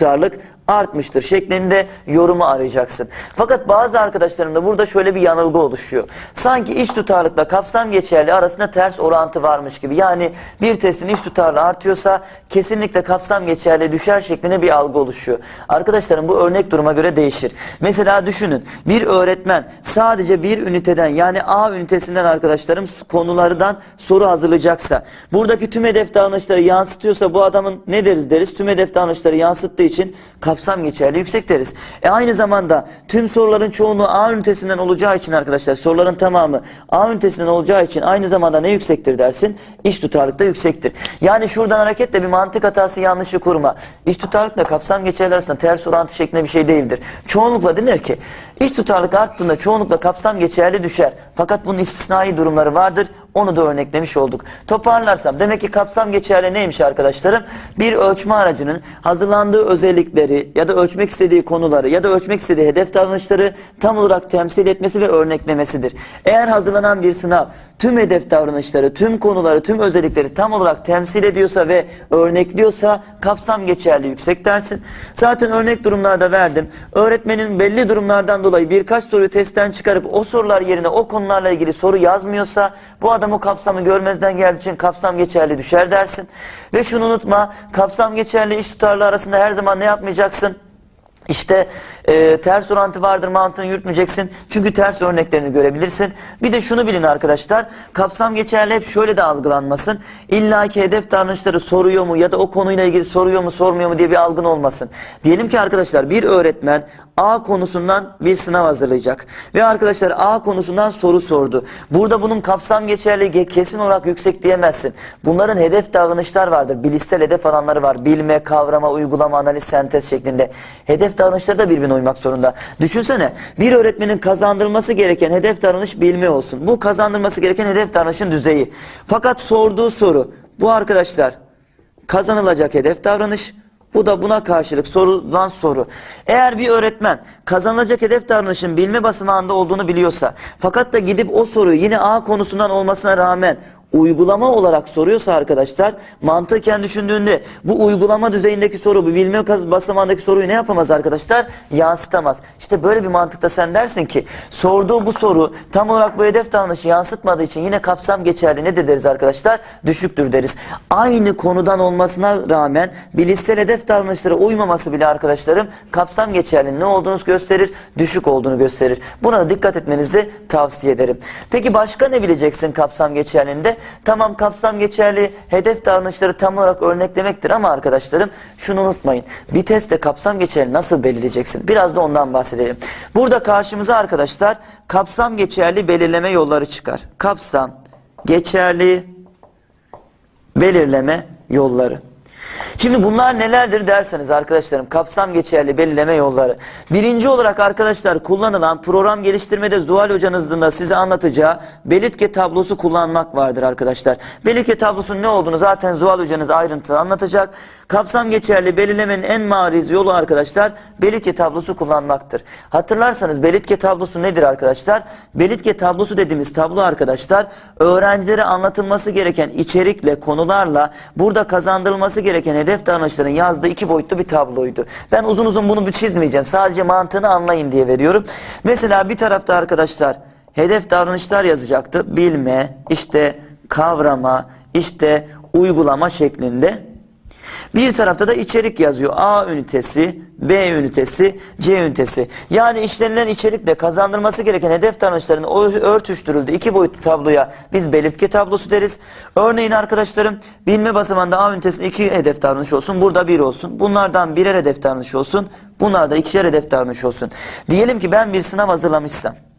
tutarlık artmıştır şeklinde yorumu arayacaksın. Fakat bazı arkadaşlarımda burada şöyle bir yanılgı oluşuyor. Sanki iç tutarlıkla kapsam geçerli arasında ters orantı varmış gibi. Yani bir testin iç tutarlığı artıyorsa kesinlikle kapsam geçerli düşer şeklinde bir algı oluşuyor. Arkadaşlarım bu örnek duruma göre değişir. Mesela düşünün bir öğretmen sadece bir üniteden yani A ünitesinden arkadaşlarım konulardan soru hazırlayacaksa buradaki tüm hedef davranışları yansıtıyorsa bu adamın ne deriz deriz? Tüm hedef davranışları yansıttığı için kapsam geçerli yüksek deriz. E aynı zamanda tüm soruların çoğunluğu A ünitesinden olacağı için arkadaşlar soruların tamamı A ünitesinden olacağı için aynı zamanda ne yüksektir dersin? İç tutarlık da yüksektir. Yani şuradan hareketle bir mantık hatası yanlışı kurma. İç tutarlıkla kapsam geçerli arasında ters orantı şeklinde bir şey değildir. Çoğunlukla denir ki iç tutarlık arttığında çoğunlukla kapsam geçerli düşer. Fakat bunun istisnai durumları vardır. Onu da örneklemiş olduk. Toparlarsam demek ki kapsam geçerli neymiş arkadaşlarım? Bir ölçme aracının hazırlandığı özellikleri ya da ölçmek istediği konuları ya da ölçmek istediği hedef davranışları tam olarak temsil etmesi ve örneklemesidir. Eğer hazırlanan bir sınav tüm hedef davranışları, tüm konuları, tüm özellikleri tam olarak temsil ediyorsa ve örnekliyorsa kapsam geçerli yüksek dersin. Zaten örnek durumlarda verdim. Öğretmenin belli durumlardan dolayı birkaç soruyu testten çıkarıp o sorular yerine o konularla ilgili soru yazmıyorsa bu adam o kapsamı görmezden geldiği için kapsam geçerli düşer dersin. Ve şunu unutma kapsam geçerli iş tutarlı arasında her zaman ne yapmayacaksın? İşte e, ters orantı vardır mantığını yürütmeyeceksin. Çünkü ters örneklerini görebilirsin. Bir de şunu bilin arkadaşlar. Kapsam geçerli hep şöyle de algılanmasın. İlla ki hedef davranışları soruyor mu ya da o konuyla ilgili soruyor mu sormuyor mu diye bir algın olmasın. Diyelim ki arkadaşlar bir öğretmen A konusundan bir sınav hazırlayacak. Ve arkadaşlar A konusundan soru sordu. Burada bunun kapsam geçerli kesin olarak yüksek diyemezsin. Bunların hedef davranışlar vardır. Bilişsel hedef alanları var. Bilme, kavrama, uygulama, analiz, sentez şeklinde. Hedef davranışları da birbirine uymak zorunda. Düşünsene bir öğretmenin kazandırması gereken hedef davranış bilme olsun. Bu kazandırması gereken hedef davranışın düzeyi. Fakat sorduğu soru bu arkadaşlar kazanılacak hedef davranış bu da buna karşılık sorulan soru. Eğer bir öğretmen kazanılacak hedef davranışın bilme basamağında olduğunu biliyorsa fakat da gidip o soruyu yine A konusundan olmasına rağmen uygulama olarak soruyorsa arkadaşlar mantıken düşündüğünde bu uygulama düzeyindeki soru bu bilme basamağındaki soruyu ne yapamaz arkadaşlar? Yansıtamaz. İşte böyle bir mantıkta sen dersin ki sorduğu bu soru tam olarak bu hedef davranışı yansıtmadığı için yine kapsam geçerli nedir deriz arkadaşlar? Düşüktür deriz. Aynı konudan olmasına rağmen bilişsel hedef davranışlara uymaması bile arkadaşlarım kapsam geçerli ne olduğunu gösterir? Düşük olduğunu gösterir. Buna da dikkat etmenizi tavsiye ederim. Peki başka ne bileceksin kapsam geçerliğinde? Tamam kapsam geçerli hedef davranışları tam olarak örneklemektir ama arkadaşlarım şunu unutmayın. Bir testte kapsam geçerli nasıl belirleyeceksin? Biraz da ondan bahsedelim. Burada karşımıza arkadaşlar kapsam geçerli belirleme yolları çıkar. Kapsam geçerli belirleme yolları. Şimdi bunlar nelerdir derseniz arkadaşlarım kapsam geçerli belirleme yolları. Birinci olarak arkadaşlar kullanılan program geliştirmede Zuhal hocanızın da size anlatacağı belirtge tablosu kullanmak vardır arkadaşlar. Belirtge tablosunun ne olduğunu zaten Zuhal hocanız ayrıntılı anlatacak. Kapsam geçerli belirlemenin en mariz yolu arkadaşlar belirtge tablosu kullanmaktır. Hatırlarsanız belirtge tablosu nedir arkadaşlar? Belirtge tablosu dediğimiz tablo arkadaşlar öğrencilere anlatılması gereken içerikle konularla burada kazandırılması gereken hedef davranışların yazdığı iki boyutlu bir tabloydu. Ben uzun uzun bunu bir çizmeyeceğim. Sadece mantığını anlayın diye veriyorum. Mesela bir tarafta arkadaşlar hedef davranışlar yazacaktı. Bilme, işte kavrama, işte uygulama şeklinde. Bir tarafta da içerik yazıyor. A ünitesi, B ünitesi, C ünitesi. Yani işlenilen içerikle kazandırması gereken hedef davranışların örtüştürüldüğü iki boyutlu tabloya biz belirtge tablosu deriz. Örneğin arkadaşlarım bilme basamağında A ünitesinde iki hedef davranış olsun. Burada bir olsun. Bunlardan birer hedef davranış olsun. Bunlarda ikişer hedef davranış olsun. Diyelim ki ben bir sınav hazırlamışsam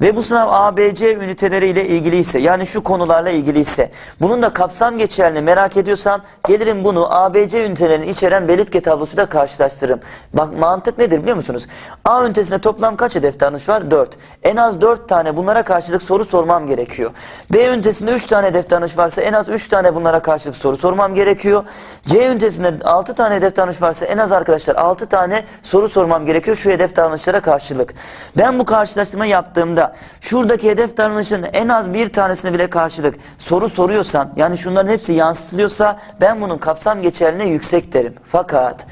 ve bu sınav ABC üniteleriyle ilgiliyse yani şu konularla ilgiliyse bunun da kapsam geçerli merak ediyorsam gelirim bunu ABC ünitelerini içeren belirtge tablosuyla karşılaştırırım. Bak mantık nedir biliyor musunuz? A ünitesinde toplam kaç hedef davranış var? 4. En az 4 tane bunlara karşılık soru sormam gerekiyor. B ünitesinde 3 tane hedef davranış varsa en az 3 tane bunlara karşılık soru sormam gerekiyor. C ünitesinde 6 tane hedef davranış varsa en az arkadaşlar 6 tane soru sormam gerekiyor şu hedef davranışlara karşılık. Ben bu karşılaştırma yaptığımda şuradaki hedef davranışın en az bir tanesine bile karşılık soru soruyorsam yani şunların hepsi yansıtılıyorsa ben bunun kapsam geçerliğine yüksek derim. Fakat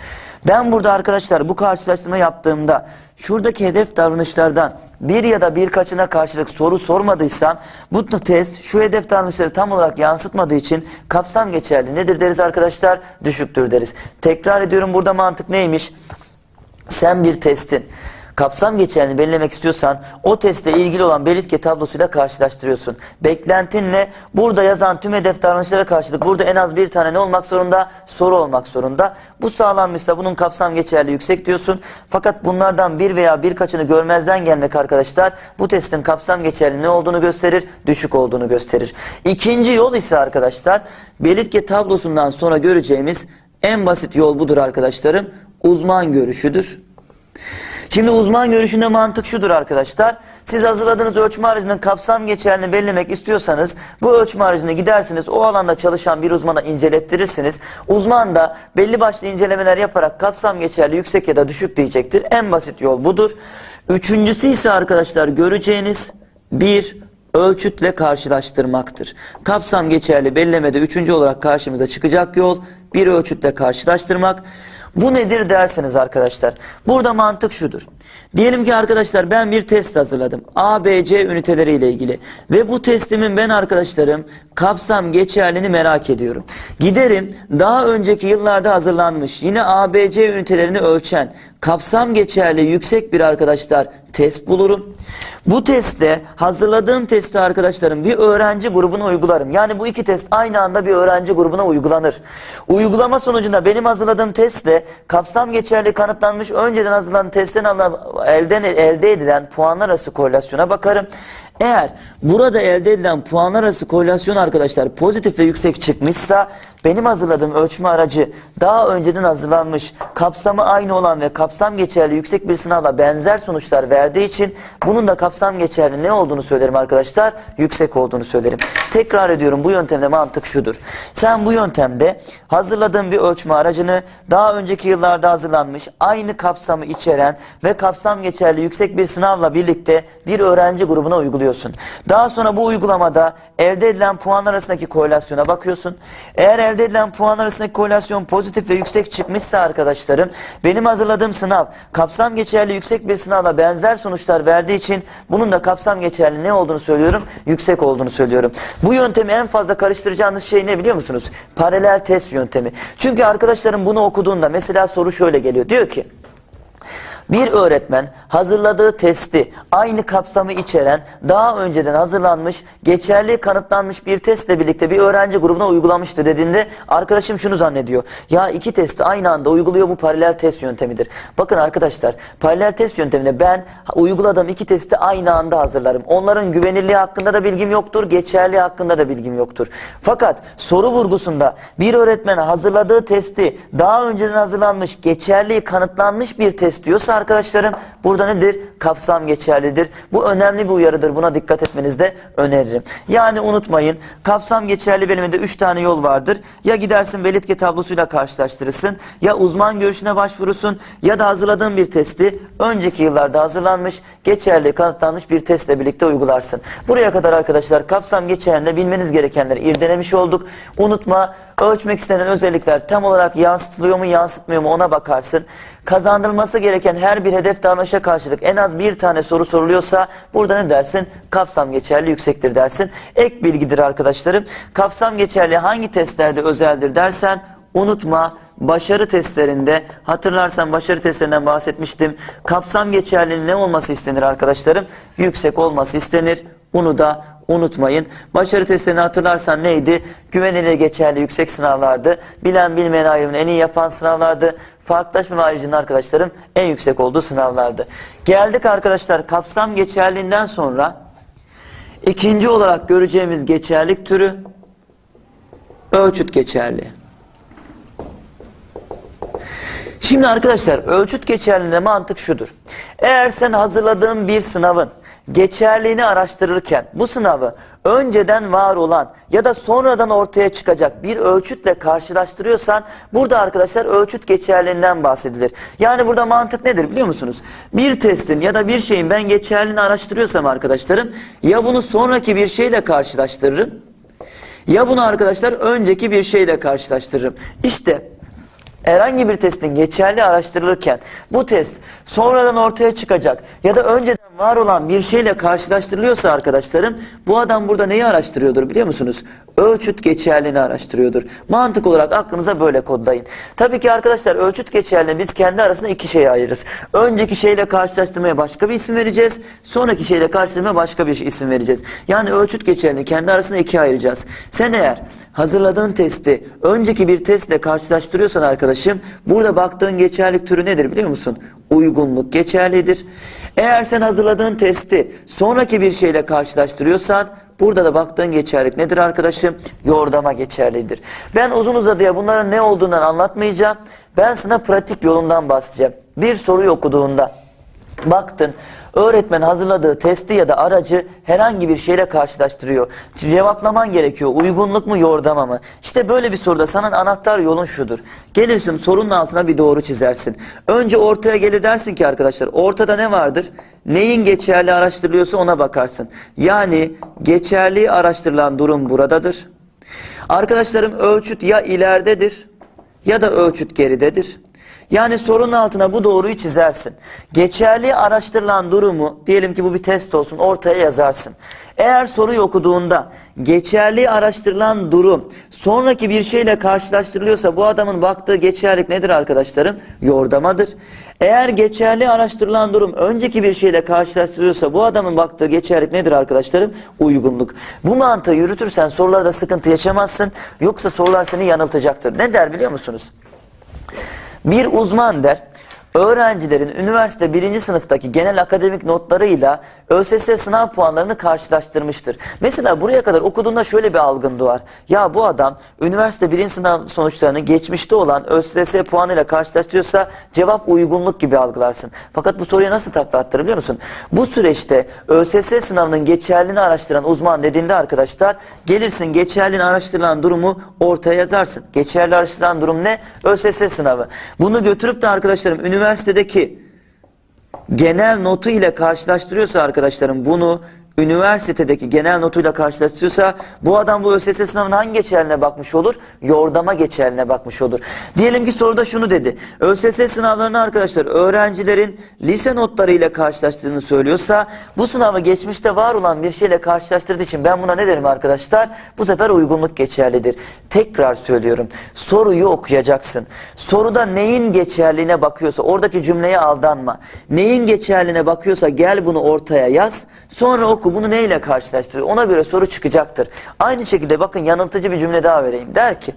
Ben burada arkadaşlar bu karşılaştırma yaptığımda şuradaki hedef davranışlardan bir ya da birkaçına karşılık soru sormadıysam bu test şu hedef davranışları tam olarak yansıtmadığı için kapsam geçerli nedir deriz arkadaşlar? Düşüktür deriz. Tekrar ediyorum burada mantık neymiş? Sen bir testin kapsam geçerliliğini belirlemek istiyorsan o testle ilgili olan belirtge tablosuyla karşılaştırıyorsun. Beklentinle burada yazan tüm hedef davranışlara karşılık burada en az bir tane ne olmak zorunda? Soru olmak zorunda. Bu sağlanmışsa bunun kapsam geçerliliği yüksek diyorsun. Fakat bunlardan bir veya birkaçını görmezden gelmek arkadaşlar bu testin kapsam geçerliliği ne olduğunu gösterir? Düşük olduğunu gösterir. İkinci yol ise arkadaşlar belirtge tablosundan sonra göreceğimiz en basit yol budur arkadaşlarım. Uzman görüşüdür. Şimdi uzman görüşünde mantık şudur arkadaşlar. Siz hazırladığınız ölçme aracının kapsam geçerliliğini belirlemek istiyorsanız bu ölçme aracına gidersiniz. O alanda çalışan bir uzmana incelettirirsiniz. Uzman da belli başlı incelemeler yaparak kapsam geçerliliği yüksek ya da düşük diyecektir. En basit yol budur. Üçüncüsü ise arkadaşlar göreceğiniz bir ölçütle karşılaştırmaktır. Kapsam geçerli belirlemede üçüncü olarak karşımıza çıkacak yol bir ölçütle karşılaştırmak. Bu nedir derseniz arkadaşlar. Burada mantık şudur. Diyelim ki arkadaşlar ben bir test hazırladım. A, B, C üniteleri ile ilgili. Ve bu testimin ben arkadaşlarım kapsam geçerliliğini merak ediyorum. Giderim daha önceki yıllarda hazırlanmış yine A, B, C ünitelerini ölçen kapsam geçerliliği yüksek bir arkadaşlar test bulurum. Bu testte hazırladığım testi arkadaşlarım bir öğrenci grubuna uygularım. Yani bu iki test aynı anda bir öğrenci grubuna uygulanır. Uygulama sonucunda benim hazırladığım testle kapsam geçerli kanıtlanmış önceden hazırlanan testten elden elde edilen puanlar arası korelasyona bakarım. Eğer burada elde edilen puanlar arası korelasyon arkadaşlar pozitif ve yüksek çıkmışsa benim hazırladığım ölçme aracı daha önceden hazırlanmış, kapsamı aynı olan ve kapsam geçerli yüksek bir sınavla benzer sonuçlar verdiği için bunun da kapsam geçerli ne olduğunu söylerim arkadaşlar? Yüksek olduğunu söylerim. Tekrar ediyorum bu yöntemde mantık şudur. Sen bu yöntemde hazırladığın bir ölçme aracını daha önceki yıllarda hazırlanmış, aynı kapsamı içeren ve kapsam geçerli yüksek bir sınavla birlikte bir öğrenci grubuna uyguluyorsun. Daha sonra bu uygulamada elde edilen puanlar arasındaki korelasyona bakıyorsun. Eğer elde edilen puan arasındaki korelasyon pozitif ve yüksek çıkmışsa arkadaşlarım benim hazırladığım sınav kapsam geçerli yüksek bir sınavla benzer sonuçlar verdiği için bunun da kapsam geçerli ne olduğunu söylüyorum? Yüksek olduğunu söylüyorum. Bu yöntemi en fazla karıştıracağınız şey ne biliyor musunuz? Paralel test yöntemi. Çünkü arkadaşlarım bunu okuduğunda mesela soru şöyle geliyor. Diyor ki bir öğretmen hazırladığı testi aynı kapsamı içeren daha önceden hazırlanmış, geçerli kanıtlanmış bir testle birlikte bir öğrenci grubuna uygulamıştı dediğinde arkadaşım şunu zannediyor. Ya iki testi aynı anda uyguluyor bu paralel test yöntemidir. Bakın arkadaşlar paralel test yönteminde ben uyguladığım iki testi aynı anda hazırlarım. Onların güvenilirliği hakkında da bilgim yoktur, geçerli hakkında da bilgim yoktur. Fakat soru vurgusunda bir öğretmen hazırladığı testi daha önceden hazırlanmış, geçerli kanıtlanmış bir test diyorsa arkadaşlarım burada nedir? Kapsam geçerlidir. Bu önemli bir uyarıdır. Buna dikkat etmenizi de öneririm. Yani unutmayın kapsam geçerli bölümünde 3 tane yol vardır. Ya gidersin belirtge tablosuyla karşılaştırırsın ya uzman görüşüne başvurursun ya da hazırladığın bir testi önceki yıllarda hazırlanmış geçerli kanıtlanmış bir testle birlikte uygularsın. Buraya kadar arkadaşlar kapsam geçerliğinde bilmeniz gerekenleri irdelemiş olduk. Unutma ölçmek istenen özellikler tam olarak yansıtılıyor mu yansıtmıyor mu ona bakarsın. Kazandırılması gereken her bir hedef davranışa karşılık en az bir tane soru soruluyorsa burada ne dersin? Kapsam geçerli yüksektir dersin. Ek bilgidir arkadaşlarım. Kapsam geçerli hangi testlerde özeldir dersen unutma başarı testlerinde hatırlarsan başarı testlerinden bahsetmiştim. Kapsam geçerliliğinin ne olması istenir arkadaşlarım? Yüksek olması istenir. Bunu da unutmayın. Başarı testlerini hatırlarsan neydi? Güvenilir geçerli yüksek sınavlardı. Bilen bilmeyen ayrımını en iyi yapan sınavlardı. Farklılaşma ve ayrıcının arkadaşlarım en yüksek olduğu sınavlardı. Geldik arkadaşlar kapsam geçerliğinden sonra ikinci olarak göreceğimiz geçerlik türü ölçüt geçerli. Şimdi arkadaşlar ölçüt geçerliliğinde mantık şudur. Eğer sen hazırladığın bir sınavın geçerliğini araştırırken bu sınavı önceden var olan ya da sonradan ortaya çıkacak bir ölçütle karşılaştırıyorsan burada arkadaşlar ölçüt geçerliğinden bahsedilir. Yani burada mantık nedir biliyor musunuz? Bir testin ya da bir şeyin ben geçerliğini araştırıyorsam arkadaşlarım ya bunu sonraki bir şeyle karşılaştırırım ya bunu arkadaşlar önceki bir şeyle karşılaştırırım. İşte herhangi bir testin geçerli araştırılırken bu test sonradan ortaya çıkacak ya da önceden var olan bir şeyle karşılaştırılıyorsa arkadaşlarım bu adam burada neyi araştırıyordur biliyor musunuz? Ölçüt geçerliliğini araştırıyordur. Mantık olarak aklınıza böyle kodlayın. Tabii ki arkadaşlar ölçüt geçerliliğini biz kendi arasında iki şeye ayırırız. Önceki şeyle karşılaştırmaya başka bir isim vereceğiz. Sonraki şeyle karşılaştırmaya başka bir isim vereceğiz. Yani ölçüt geçerliliğini kendi arasında ikiye ayıracağız. Sen eğer hazırladığın testi önceki bir testle karşılaştırıyorsan arkadaşım burada baktığın geçerlilik türü nedir biliyor musun? Uygunluk geçerlidir. Eğer sen hazırladığın testi sonraki bir şeyle karşılaştırıyorsan burada da baktığın geçerlilik nedir arkadaşım? Yordama geçerlidir. Ben uzun uzadıya bunların ne olduğundan anlatmayacağım. Ben sana pratik yolundan bahsedeceğim. Bir soruyu okuduğunda baktın öğretmen hazırladığı testi ya da aracı herhangi bir şeyle karşılaştırıyor. Cevaplaman gerekiyor. Uygunluk mu yordama mı? İşte böyle bir soruda sana anahtar yolun şudur. Gelirsin sorunun altına bir doğru çizersin. Önce ortaya gelir dersin ki arkadaşlar ortada ne vardır? Neyin geçerli araştırılıyorsa ona bakarsın. Yani geçerli araştırılan durum buradadır. Arkadaşlarım ölçüt ya ileridedir ya da ölçüt geridedir. Yani sorunun altına bu doğruyu çizersin. Geçerli araştırılan durumu, diyelim ki bu bir test olsun, ortaya yazarsın. Eğer soruyu okuduğunda geçerli araştırılan durum sonraki bir şeyle karşılaştırılıyorsa bu adamın baktığı geçerlik nedir arkadaşlarım? Yordamadır. Eğer geçerli araştırılan durum önceki bir şeyle karşılaştırılıyorsa bu adamın baktığı geçerlik nedir arkadaşlarım? Uygunluk. Bu mantığı yürütürsen sorularda sıkıntı yaşamazsın. Yoksa sorular seni yanıltacaktır. Ne der biliyor musunuz? Bir uzman der, öğrencilerin üniversite birinci sınıftaki genel akademik notlarıyla ÖSS sınav puanlarını karşılaştırmıştır. Mesela buraya kadar okuduğunda şöyle bir algın doğar. Ya bu adam üniversite birinci sınav sonuçlarını geçmişte olan ÖSS puanıyla karşılaştırıyorsa cevap uygunluk gibi algılarsın. Fakat bu soruya nasıl takla biliyor musun? Bu süreçte ÖSS sınavının geçerliliğini araştıran uzman dediğinde arkadaşlar gelirsin geçerliliğini araştırılan durumu ortaya yazarsın. Geçerli araştırılan durum ne? ÖSS sınavı. Bunu götürüp de arkadaşlarım üniversitedeki genel notu ile karşılaştırıyorsa arkadaşlarım bunu üniversitedeki genel notuyla karşılaştırıyorsa bu adam bu ÖSS sınavının hangi geçerline bakmış olur? Yordama geçerline bakmış olur. Diyelim ki soruda şunu dedi. ÖSS sınavlarını arkadaşlar öğrencilerin lise notlarıyla karşılaştırdığını söylüyorsa bu sınavı geçmişte var olan bir şeyle karşılaştırdığı için ben buna ne derim arkadaşlar? Bu sefer uygunluk geçerlidir. Tekrar söylüyorum. Soruyu okuyacaksın. Soruda neyin geçerliğine bakıyorsa oradaki cümleye aldanma. Neyin geçerliğine bakıyorsa gel bunu ortaya yaz. Sonra oku bunu neyle karşılaştır? Ona göre soru çıkacaktır. Aynı şekilde bakın yanıltıcı bir cümle daha vereyim. Der ki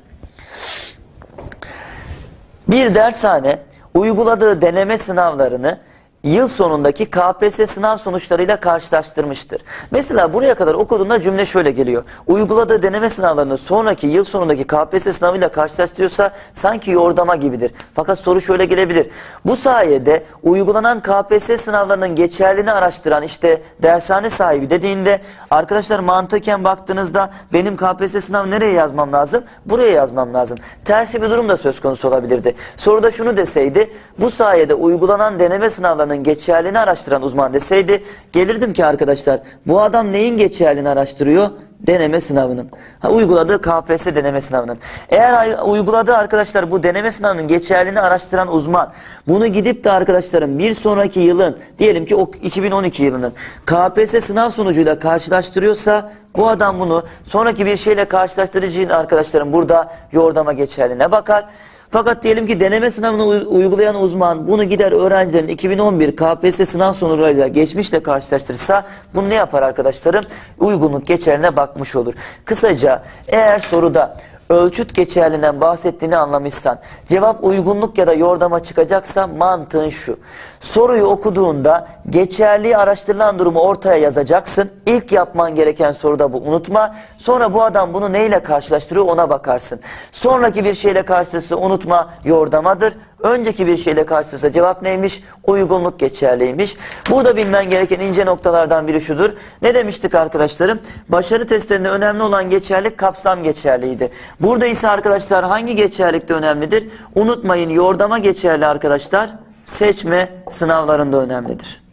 bir dershane uyguladığı deneme sınavlarını yıl sonundaki KPSS sınav sonuçlarıyla karşılaştırmıştır. Mesela buraya kadar okuduğunda cümle şöyle geliyor. Uyguladığı deneme sınavlarını sonraki yıl sonundaki KPSS sınavıyla karşılaştırıyorsa sanki yordama gibidir. Fakat soru şöyle gelebilir. Bu sayede uygulanan KPSS sınavlarının geçerliliğini araştıran işte dershane sahibi dediğinde arkadaşlar mantıken baktığınızda benim KPSS sınavı nereye yazmam lazım? Buraya yazmam lazım. Tersi bir durum da söz konusu olabilirdi. Soruda şunu deseydi bu sayede uygulanan deneme sınavlarının geçerliliğini araştıran uzman deseydi gelirdim ki arkadaşlar bu adam neyin geçerliliğini araştırıyor? Deneme sınavının. Ha, uyguladığı KPSS deneme sınavının. Eğer uyguladığı arkadaşlar bu deneme sınavının geçerliliğini araştıran uzman bunu gidip de arkadaşlarım bir sonraki yılın diyelim ki o 2012 yılının KPSS sınav sonucuyla karşılaştırıyorsa bu adam bunu sonraki bir şeyle karşılaştırıcı arkadaşlarım burada yordama geçerliğine bakar. Fakat diyelim ki deneme sınavını uy- uygulayan uzman bunu gider öğrencilerin 2011 KPSS sınav sonuçlarıyla geçmişle karşılaştırırsa bunu ne yapar arkadaşlarım? Uygunluk geçerline bakmış olur. Kısaca eğer soruda ölçüt geçerliğinden bahsettiğini anlamışsan, cevap uygunluk ya da yordama çıkacaksa mantığın şu. Soruyu okuduğunda geçerli araştırılan durumu ortaya yazacaksın. İlk yapman gereken soruda bu unutma. Sonra bu adam bunu neyle karşılaştırıyor ona bakarsın. Sonraki bir şeyle karşılaştırırsa unutma yordamadır. Önceki bir şeyle karşılaştırırsa cevap neymiş? Uygunluk geçerliymiş. Burada bilmen gereken ince noktalardan biri şudur. Ne demiştik arkadaşlarım? Başarı testlerinde önemli olan geçerlik kapsam geçerliydi. Burada ise arkadaşlar hangi geçerlikte önemlidir? Unutmayın yordama geçerli arkadaşlar seçme sınavlarında önemlidir.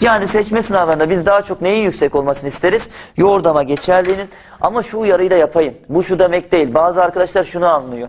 Yani seçme sınavlarında biz daha çok neyin yüksek olmasını isteriz? Yordama geçerliğinin. Ama şu uyarıyı da yapayım. Bu şu demek değil. Bazı arkadaşlar şunu anlıyor.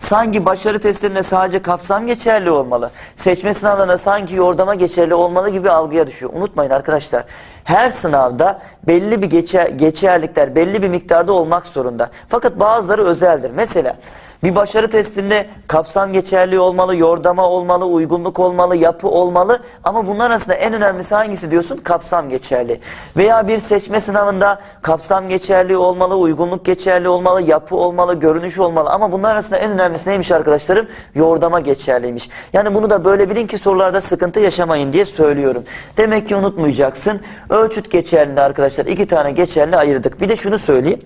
Sanki başarı testlerinde sadece kapsam geçerli olmalı. Seçme sınavlarında sanki yordama geçerli olmalı gibi algıya düşüyor. Unutmayın arkadaşlar. Her sınavda belli bir geçer, geçerlikler belli bir miktarda olmak zorunda. Fakat bazıları özeldir. Mesela bir başarı testinde kapsam geçerli olmalı, yordama olmalı, uygunluk olmalı, yapı olmalı ama bunlar arasında en önemlisi hangisi diyorsun? Kapsam geçerli. Veya bir seçme sınavında kapsam geçerli olmalı, uygunluk geçerli olmalı, yapı olmalı, görünüş olmalı ama bunlar arasında en önemlisi neymiş arkadaşlarım? Yordama geçerliymiş. Yani bunu da böyle bilin ki sorularda sıkıntı yaşamayın diye söylüyorum. Demek ki unutmayacaksın. Ölçüt geçerli arkadaşlar iki tane geçerli ayırdık. Bir de şunu söyleyeyim.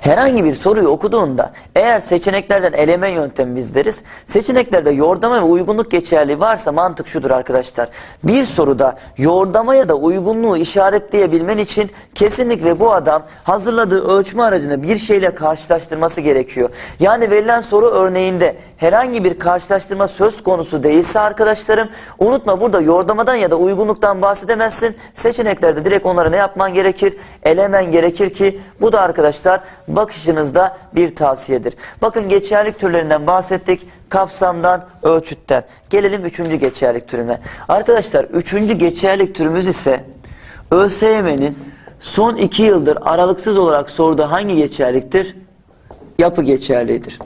Herhangi bir soruyu okuduğunda eğer seçeneklerden eleme yöntemi biz deriz. Seçeneklerde yordama ve uygunluk geçerli varsa mantık şudur arkadaşlar. Bir soruda yordama ya da uygunluğu işaretleyebilmen için kesinlikle bu adam hazırladığı ölçme aracını bir şeyle karşılaştırması gerekiyor. Yani verilen soru örneğinde herhangi bir karşılaştırma söz konusu değilse arkadaşlarım unutma burada yordamadan ya da uygunluktan bahsedemezsin. Seçeneklerde direkt onlara ne yapman gerekir? Elemen gerekir ki bu da arkadaşlar bakışınızda bir tavsiyedir. Bakın geçerlik türlerinden bahsettik. Kapsamdan, ölçütten. Gelelim üçüncü geçerlik türüne. Arkadaşlar üçüncü geçerlik türümüz ise ÖSYM'nin son iki yıldır aralıksız olarak sorduğu hangi geçerliktir? Yapı geçerlidir.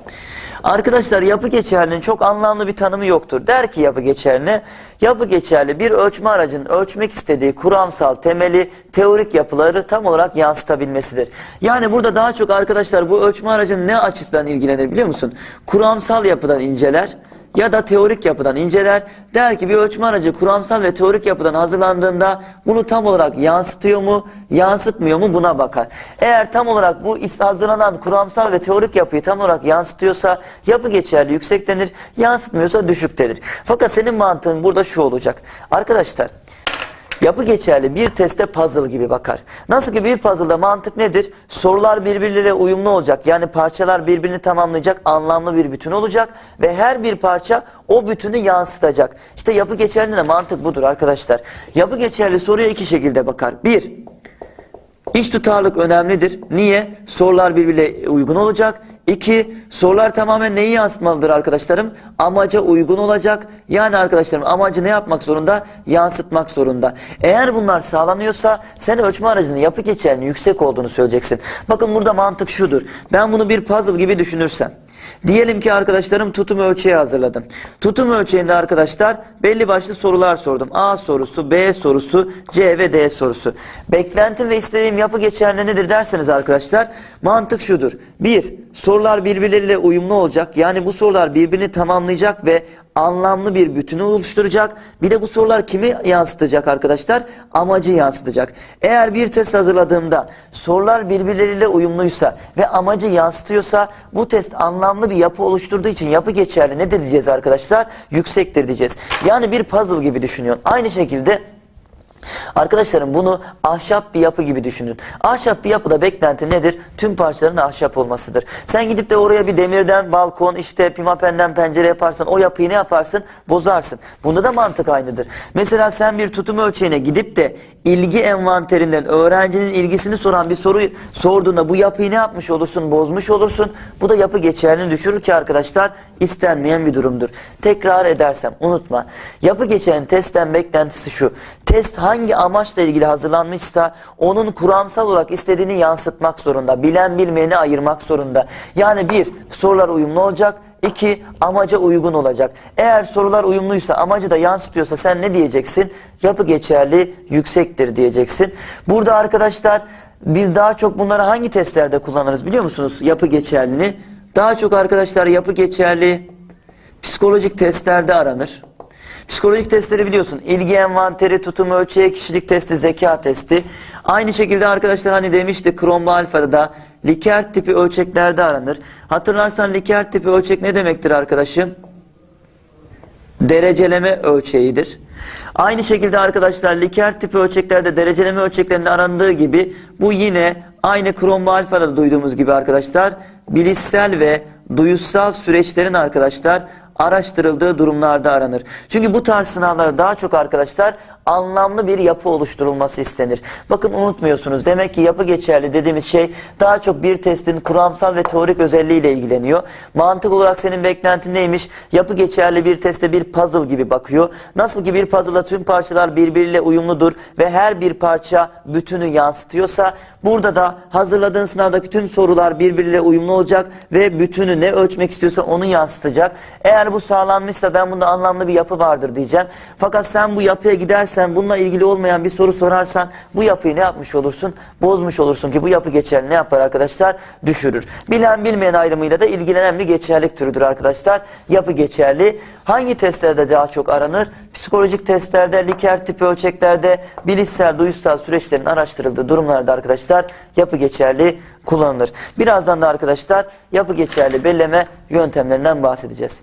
Arkadaşlar yapı geçerliliğinin çok anlamlı bir tanımı yoktur. Der ki yapı geçerli, yapı geçerli bir ölçme aracının ölçmek istediği kuramsal temeli, teorik yapıları tam olarak yansıtabilmesidir. Yani burada daha çok arkadaşlar bu ölçme aracının ne açısından ilgilenir biliyor musun? Kuramsal yapıdan inceler ya da teorik yapıdan inceler. Der ki bir ölçme aracı kuramsal ve teorik yapıdan hazırlandığında bunu tam olarak yansıtıyor mu, yansıtmıyor mu buna bakar. Eğer tam olarak bu hazırlanan kuramsal ve teorik yapıyı tam olarak yansıtıyorsa yapı geçerli yüksek denir, yansıtmıyorsa düşük denir. Fakat senin mantığın burada şu olacak. Arkadaşlar Yapı geçerli bir teste puzzle gibi bakar. Nasıl ki bir puzzle'da mantık nedir? Sorular birbirleriyle uyumlu olacak. Yani parçalar birbirini tamamlayacak, anlamlı bir bütün olacak ve her bir parça o bütünü yansıtacak. İşte yapı geçerli de mantık budur arkadaşlar. Yapı geçerli soruya iki şekilde bakar. Bir, iç tutarlık önemlidir. Niye? Sorular birbirine uygun olacak. İki, sorular tamamen neyi yansıtmalıdır arkadaşlarım? Amaca uygun olacak. Yani arkadaşlarım amacı ne yapmak zorunda? Yansıtmak zorunda. Eğer bunlar sağlanıyorsa sen ölçme aracının yapı geçerliliğinin yüksek olduğunu söyleyeceksin. Bakın burada mantık şudur. Ben bunu bir puzzle gibi düşünürsem. Diyelim ki arkadaşlarım tutum ölçeği hazırladım. Tutum ölçeğinde arkadaşlar belli başlı sorular sordum. A sorusu, B sorusu, C ve D sorusu. Beklentim ve istediğim yapı geçerli nedir derseniz arkadaşlar mantık şudur. Bir, sorular birbirleriyle uyumlu olacak. Yani bu sorular birbirini tamamlayacak ve anlamlı bir bütünü oluşturacak. Bir de bu sorular kimi yansıtacak arkadaşlar? Amacı yansıtacak. Eğer bir test hazırladığımda sorular birbirleriyle uyumluysa ve amacı yansıtıyorsa bu test anlamlı bir yapı oluşturduğu için yapı geçerli nedir diyeceğiz arkadaşlar? Yüksektir diyeceğiz. Yani bir puzzle gibi düşünüyorsun. Aynı şekilde Arkadaşlarım bunu ahşap bir yapı gibi düşünün. Ahşap bir yapıda beklenti nedir? Tüm parçaların ahşap olmasıdır. Sen gidip de oraya bir demirden balkon işte pimapenden pencere yaparsan o yapıyı ne yaparsın? Bozarsın. Bunda da mantık aynıdır. Mesela sen bir tutum ölçeğine gidip de ilgi envanterinden öğrencinin ilgisini soran bir soruyu sorduğunda bu yapıyı ne yapmış olursun? Bozmuş olursun. Bu da yapı geçerliliğini düşürür ki arkadaşlar istenmeyen bir durumdur. Tekrar edersem unutma. Yapı geçen testten beklentisi şu. Test hangi amaçla ilgili hazırlanmışsa onun kuramsal olarak istediğini yansıtmak zorunda. Bilen bilmeyeni ayırmak zorunda. Yani bir, sorular uyumlu olacak. İki, amaca uygun olacak. Eğer sorular uyumluysa, amacı da yansıtıyorsa sen ne diyeceksin? Yapı geçerli yüksektir diyeceksin. Burada arkadaşlar biz daha çok bunları hangi testlerde kullanırız biliyor musunuz? Yapı geçerliliğini. Daha çok arkadaşlar yapı geçerli psikolojik testlerde aranır. Psikolojik testleri biliyorsun. İlgi envanteri, tutum ölçeği, kişilik testi, zeka testi. Aynı şekilde arkadaşlar hani demişti Kromba Alfa'da da Likert tipi ölçeklerde aranır. Hatırlarsan Likert tipi ölçek ne demektir arkadaşım? Dereceleme ölçeğidir. Aynı şekilde arkadaşlar Likert tipi ölçeklerde dereceleme ölçeklerinde arandığı gibi bu yine aynı Kromba Alfa'da da duyduğumuz gibi arkadaşlar bilişsel ve duyusal süreçlerin arkadaşlar araştırıldığı durumlarda aranır. Çünkü bu tarz sınavlarda daha çok arkadaşlar anlamlı bir yapı oluşturulması istenir. Bakın unutmuyorsunuz. Demek ki yapı geçerli dediğimiz şey daha çok bir testin kuramsal ve teorik özelliğiyle ilgileniyor. Mantık olarak senin beklentin neymiş? Yapı geçerli bir teste bir puzzle gibi bakıyor. Nasıl ki bir puzzle'da tüm parçalar birbiriyle uyumludur ve her bir parça bütünü yansıtıyorsa burada da hazırladığın sınavdaki tüm sorular birbiriyle uyumlu olacak ve bütünü ne ölçmek istiyorsa onu yansıtacak. Eğer bu sağlanmışsa ben bunda anlamlı bir yapı vardır diyeceğim. Fakat sen bu yapıya gidersen bununla ilgili olmayan bir soru sorarsan bu yapıyı ne yapmış olursun? Bozmuş olursun ki bu yapı geçerli ne yapar arkadaşlar? Düşürür. Bilen bilmeyen ayrımıyla da ilgilenen bir geçerlik türüdür arkadaşlar. Yapı geçerli. Hangi testlerde daha çok aranır? Psikolojik testlerde, Likert tipi ölçeklerde, bilişsel, duyusal süreçlerin araştırıldığı durumlarda arkadaşlar yapı geçerli kullanılır. Birazdan da arkadaşlar yapı geçerli belleme yöntemlerinden bahsedeceğiz.